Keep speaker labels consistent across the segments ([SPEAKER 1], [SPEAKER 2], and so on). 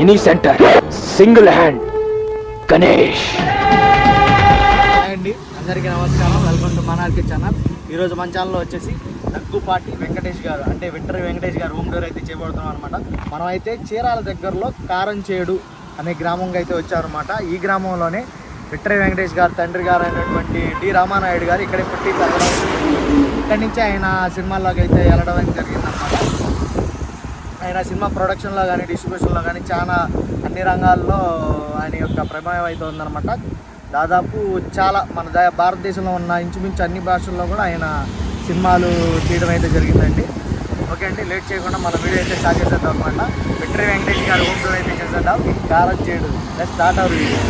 [SPEAKER 1] Any centre single hand Ganesh.
[SPEAKER 2] అండి అందరికీ నమస్కారం. వెల్కమ్ టు మనార్కి ఛానల్. ఈరోజు మన ఛానల్లో వచ్చేసి దగ్గుపాటి వెంకటేష్ గారు అంటే వింటర్ వెంకటేష్ గారు హోమ్ డోర్ అయితే చేయబడుతున్నాం అనమాట మనం అయితే చీరాల దగ్గరలో కారంచేడు అనే గ్రామంకి అయితే వచ్చారనమాట ఈ గ్రామంలోనే విట్టర్ వెంకటేష్ గారు తండ్రి గారు అయినటువంటి డి రామానాయుడు గారు ఇక్కడే పుట్టి పెరగడం. ఇక్కడి నుంచి ఆయన సినిమాల్లోకి అయితే వెళ్ళడం జరిగిందన్నమాట. జరిగిందనమాట ఆయన సినిమా ప్రొడక్షన్లో కానీ డిస్ట్రిబ్యూషన్లో కానీ చాలా అన్ని రంగాల్లో ఆయన యొక్క ప్రమేయం అయితే ఉందన్నమాట. దాదాపు చాలా మన భారతదేశంలో ఉన్న ఇంచుమించు అన్ని భాషల్లో కూడా ఆయన సినిమాలు తీయడం అయితే జరిగిందండి. ఓకే అండి లేట్ చేయకుండా మన వీడియో అయితే స్టార్ట్ చేసేద్దాం అనమాట విక్టరీ వెంకటేష్ గారు హోమ్ టూర్ అయితే చేసేద్దాం. కారం చేయడు లెట్ స్టార్ట్ అవర్ వీడియో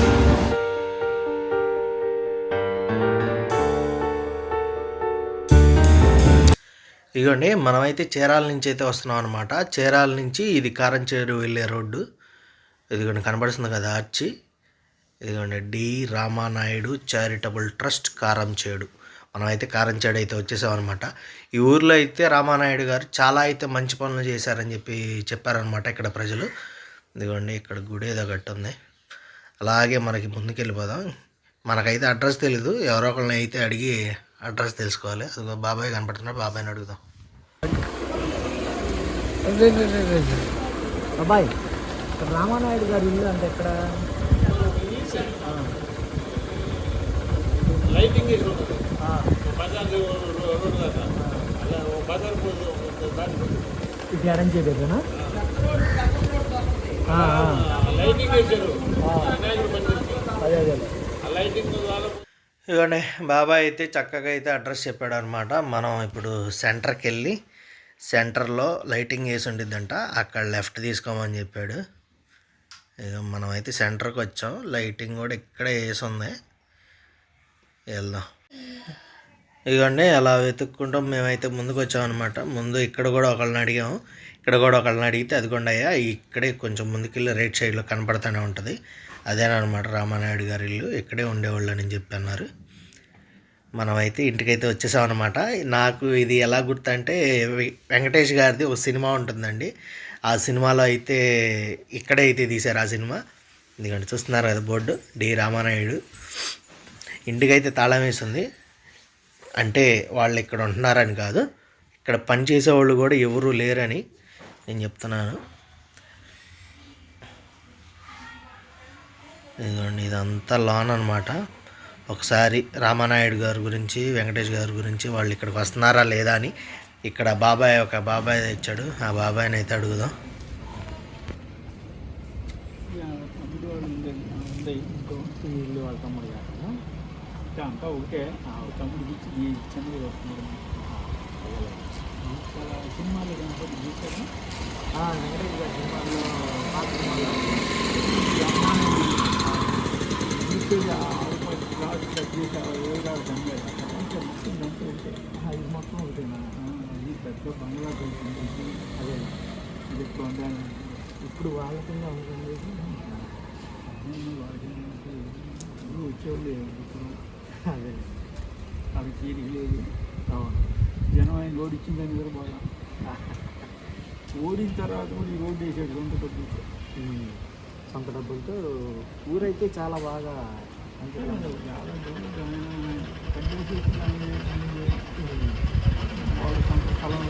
[SPEAKER 3] ఇదిగోండి మనమైతే చీరాల నుంచి అయితే వస్తున్నాం అనమాట చీరాల నుంచి ఇది కారంచేరు వెళ్ళే రోడ్డు. ఇదిగోండి కనబడుతుంది కదా ఆర్చి ఇదిగోండి D Ramanaidu charitable trust Karamchedu. మనమైతే కారంచేడు అయితే వచ్చేసామన్నమాట. ఈ ఊర్లో అయితే రామానాయుడు గారు చాలా అయితే మంచి పనులు చేశారని చెప్పి చెప్పారనమాట ఇక్కడ ప్రజలు. ఇదిగోండి ఇక్కడ గుడి ఏదో గట్టు ఉంది. అలాగే మనకి ముందుకెళ్ళిపోదాం. మనకైతే అడ్రస్ తెలీదు. ఎవరో ఒకరిని అయితే అడిగి అడ్రస్ తెలుసుకోవాలి. అదిగో బాబాయ్ కనపడుతున్నాడు. బాబాయ్ని అడుగుదాం.
[SPEAKER 2] అబ్బాయి రామానాయుడు గారి ఇల్లు అంటే ఎక్కడ? ఇది అరేంజ్ చేయలేదనా అదే అదే.
[SPEAKER 3] ఇవ్వండి బాబాయ్ అయితే చక్కగా అయితే అడ్రస్ చెప్పాడు అనమాట మనం ఇప్పుడు సెంటర్కి వెళ్ళి సెంటర్లో లైటింగ్ వేసి ఉండిద్దంట. అక్కడ లెఫ్ట్ తీసుకోమని చెప్పాడు. ఇక మనమైతే సెంటర్కి వచ్చాం. లైటింగ్ కూడా ఇక్కడే వేసి ఉంది. వెళ్దాం. ఇదిగోండి అలా వెతుక్కుంటాం మేమైతే ముందుకు వచ్చామన్నమాట ముందు ఇక్కడ కూడా ఒకళ్ళని అడిగాము ఇక్కడ కూడా ఒకళ్ళని అడిగితే అదిగోండి అయ్యా ఇక్కడే కొంచెం ముందుకెళ్ళి రైట్ సైడ్లో కనపడుతూనే ఉంటుంది. అదేనమాట రామానాయుడు గారి ఇల్లు. ఇక్కడే ఉండేవాళ్ళు అని చెప్పి అన్నారు. మనమైతే ఇంటికైతే వచ్చేసామన్నమాట. నాకు ఇది ఎలా గుర్తంటే వె- వెంకటేష్ గారిది ఒక సినిమా ఉంటుందండి. ఆ సినిమాలో అయితే ఇక్కడే అయితే తీశారు ఆ సినిమా. ఎందుకంటే చూస్తున్నారు కదా బోర్డు. డి రామానాయుడు. ఇంటికైతే తాళం వేసింది. అంటే వాళ్ళు ఇక్కడ ఉంటున్నారని కాదు. ఇక్కడ పని చేసేవాళ్ళు కూడా ఎవరూ లేరని నేను చెప్తున్నాను. ఇదిగోండి ఇదంతా లాన్ అనమాట ఒకసారి రామానాయుడు గారి గురించి వెంకటేష్ గారి గురించి వాళ్ళు ఇక్కడికి వస్తున్నారా లేదా అని ఇక్కడ బాబాయ్ ఒక బాబాయ్ ఇచ్చాడు ఆ బాబాయ్ని అయితే అడుగుదాం.
[SPEAKER 2] తమ్ముడు
[SPEAKER 4] అంతా ఈ చిన్నది సినిమాలు చూసాను
[SPEAKER 2] వెంకటేష్ గారి సినిమాల్లో సినిమాలో
[SPEAKER 4] చూసేది ఆ ఆవుపడి క్లాస్ కట్ చేసి ఆ ఏడాది కనలేదు అంతా మొత్తం అంతా ఒకటే
[SPEAKER 2] ఆ, ఇది మొత్తం ఒకటేనా
[SPEAKER 4] ఆ, ఇది పెద్ద బంగ్లా దొరికింది
[SPEAKER 2] అదే
[SPEAKER 4] ఉండాలి
[SPEAKER 2] ఇప్పుడు వాళ్ళకుండా ఉంటుంది
[SPEAKER 4] నేను వాడికి ఇప్పుడు వచ్చేవాళ్ళు ఇప్పుడు
[SPEAKER 2] అదే.
[SPEAKER 4] అవి తీరిక లేదు.
[SPEAKER 2] అవును.
[SPEAKER 4] జనం ఆయన రోడ్ ఇచ్చిందని కూడా బాగా. ఓడిన తర్వాత కూడా ఈ రోడ్డు వేసాడు సొంత డబ్బులు
[SPEAKER 2] ఉమ్. సొంత డబ్బులతో ఊరైతే చాలా బాగా ఉంది.
[SPEAKER 4] చాలా డబ్బులు. వాళ్ళ సొంత స్థలం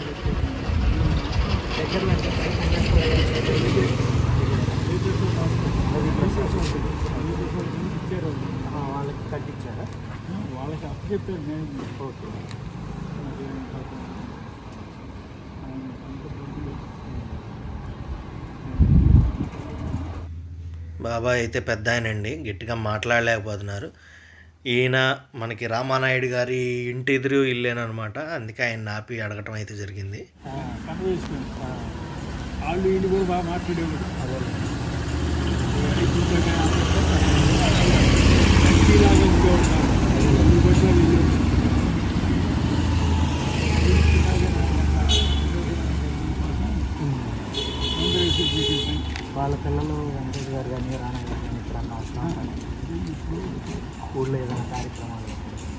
[SPEAKER 2] వాళ్ళకి కట్టించారా
[SPEAKER 4] వాళ్ళకి అప్పు చెప్పారు నేను
[SPEAKER 2] ఓకే
[SPEAKER 3] బాబాయ్ అయితే పెద్ద ఆయనండి గట్టిగా మాట్లాడలేకపోతున్నారు. ఈయన మనకి రామానాయుడు గారి ఇంటి ఎదురు ఇల్లేనమాట అందుకే ఆయన ఆపి అడగటం అయితే జరిగింది.
[SPEAKER 4] వాళ్ళు కూడా బాగా మాట్లాడేవాడు
[SPEAKER 2] పిల్లలు వెంకటేష్ గారు కానీ రానా గారు కానీ ఉంటారు ఊళ్ళో ఏదైనా కార్యక్రమాలు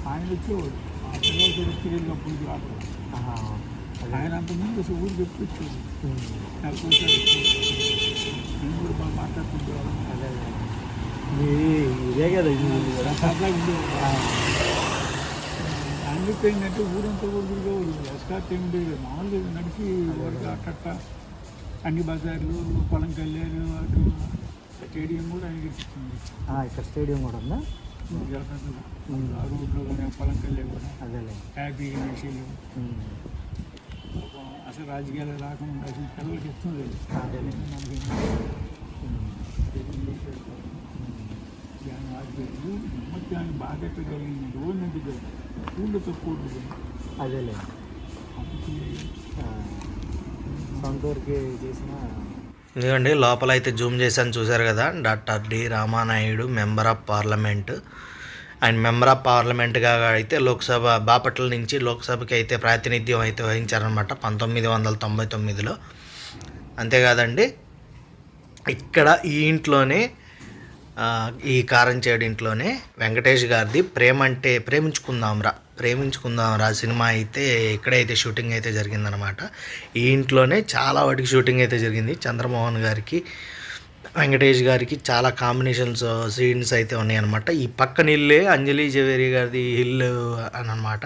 [SPEAKER 4] ఆయన వచ్చేవాడు ఆయన అంత ముందు ఊరు చెప్పుకొచ్చేది నేను బాగా అందుకే ఏంటంటే ఊరంతా ఊరుగా ఎస్కాట్ ఏం లేదు మామూలు నడిచి ఊరికి అట్ట. అన్ని బజార్లు పొలం కళ్యాణ్ అటు స్టేడియం కూడా అనిపించింది
[SPEAKER 2] ఆ, ఇక్కడ స్టేడియం కూడా ఉందా?
[SPEAKER 4] రోడ్లో కానీ కూడా
[SPEAKER 2] అదేలే.
[SPEAKER 4] మెషీన్లు
[SPEAKER 2] ఉమ్.
[SPEAKER 4] అసలు రాజకీయాలు రాకుండా పిల్లలకి
[SPEAKER 2] ఉమ్.
[SPEAKER 4] దాని వాటికి నమ్మకాన్ని బాగా పెట్టగలిగింది ఊళ్ళో తక్కువ ఉంటుంది
[SPEAKER 2] అదేలే.
[SPEAKER 4] అప్పటికి
[SPEAKER 2] ఆ, సొంత ఊరికి చేసిన
[SPEAKER 3] ఇదిగోండి లోపల అయితే జూమ్ చేశాను చూశారు కదా doctor D Ramanaidu member of parliament. And member of పార్లమెంట్గా అయితే లోక్సభ బాపట్ల నుంచి లోక్సభకి అయితే ప్రాతినిధ్యం అయితే వహించారనమాట పంతొమ్మిది వందల తొంభై తొమ్మిదిలో. అంతేకాదండి ఇక్కడ ఈ ఇంట్లోనే ఈ కారంచేడు ఇంట్లోనే వెంకటేష్ గారిది ప్రేమ అంటే ప్రేమించుకుందాంరా ప్రేమించుకుందాంరా సినిమా అయితే ఇక్కడైతే షూటింగ్ అయితే జరిగిందనమాట. ఈ ఇంట్లోనే చాలా వాటికి షూటింగ్ అయితే జరిగింది. చంద్రమోహన్ గారికి వెంకటేష్ గారికి చాలా కాంబినేషన్స్ సీన్స్ అయితే ఉన్నాయన్నమాట. ఈ పక్కన ఇల్లే అంజలి జవేరి గారిది హిల్ అని అనమాట.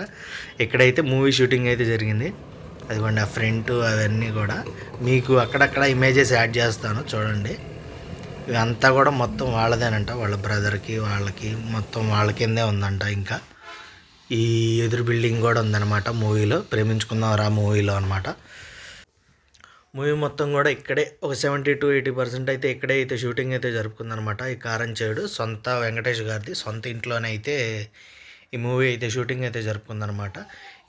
[SPEAKER 3] ఇక్కడైతే మూవీ షూటింగ్ అయితే జరిగింది. అదిగోండి ఆ ఫ్రంట్ అవన్నీ కూడా. మీకు అక్కడక్కడ ఇమేజెస్ యాడ్ చేస్తాను చూడండి. ఇదంతా కూడా మొత్తం వాళ్ళదేనంట. వాళ్ళ బ్రదర్కి వాళ్ళకి మొత్తం వాళ్ళ కిందే ఉందంట ఇంకా. ఈ ఎదురు బిల్డింగ్ కూడా ఉందన్నమాట మూవీలో. ప్రేమించుకుందాం రా మూవీలో అనమాట మూవీ మొత్తం కూడా ఇక్కడే ఒక సెవెంటీ టు ఎయిటీ పర్సెంట్ అయితే ఇక్కడే అయితే షూటింగ్ అయితే జరుపుకుందనమాట ఈ కారంచేడు సొంత వెంకటేష్ గారిది సొంత ఇంట్లోనే అయితే ఈ మూవీ అయితే షూటింగ్ అయితే జరుపుకుందనమాట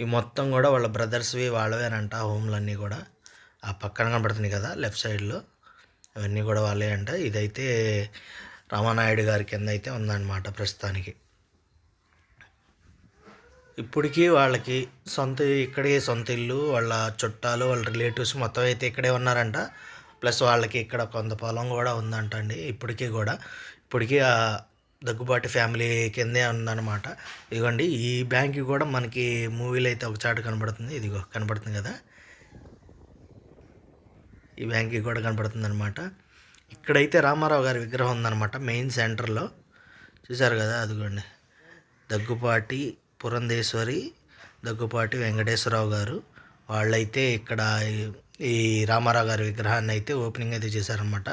[SPEAKER 3] ఈ మొత్తం కూడా వాళ్ళ బ్రదర్స్వి వాళ్ళవేనంట హోమ్లన్నీ కూడా. ఆ పక్కన కనబడుతుంది కదా లెఫ్ట్ సైడ్లో. అవన్నీ కూడా వాళ్ళే అంట. ఇదైతే రామానాయుడు గారి కింద అయితే ఉందన్నమాట ప్రస్తుతానికి. ఇప్పటికీ వాళ్ళకి సొంత ఇక్కడే సొంత ఇల్లు వాళ్ళ చుట్టాలు వాళ్ళ రిలేటివ్స్ మొత్తం అయితే ఇక్కడే ఉన్నారంట. ప్లస్ వాళ్ళకి ఇక్కడ కొంత పొలం కూడా ఉందంట అండి ఇప్పటికీ కూడా. ఇప్పటికీ ఆ దగ్గుబాటి ఫ్యామిలీ కిందే ఉందన్నమాట. ఇదిగోండి ఈ బ్యాంక్ కూడా మనకి మూవీలో అయితే ఒక చాటు కనబడుతుంది. ఇదిగో కనబడుతుంది కదా. ఈ బ్యాంక్కి కూడా కనపడుతుంది అనమాట ఇక్కడైతే రామారావు గారి విగ్రహం ఉందన్నమాట మెయిన్ సెంటర్లో. చూసారు కదా అదిగోండి. దగ్గుపాటి పురంధేశ్వరి దగ్గుపాటి వెంకటేశ్వరరావు గారు. వాళ్ళైతే ఇక్కడ ఈ- ఈ రామారావు గారి విగ్రహాన్ని అయితే ఓపెనింగ్ అయితే చేశారనమాట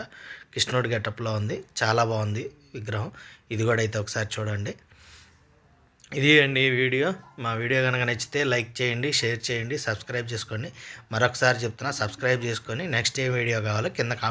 [SPEAKER 3] కృష్ణుడి గెటప్లో ఉంది చాలా బాగుంది విగ్రహం. ఇది కూడా అయితే ఒకసారి చూడండి. ఇది అండి వీడియో. మా వీడియో కనుక నచ్చితే లైక్ చేయండి షేర్ చేయండి సబ్స్క్రైబ్ చేసుకోండి. మరొకసారి చెప్తున్నా సబ్స్క్రైబ్ చేసుకొని నెక్స్ట్ ఏ వీడియో కావాలో కింద కామెంట్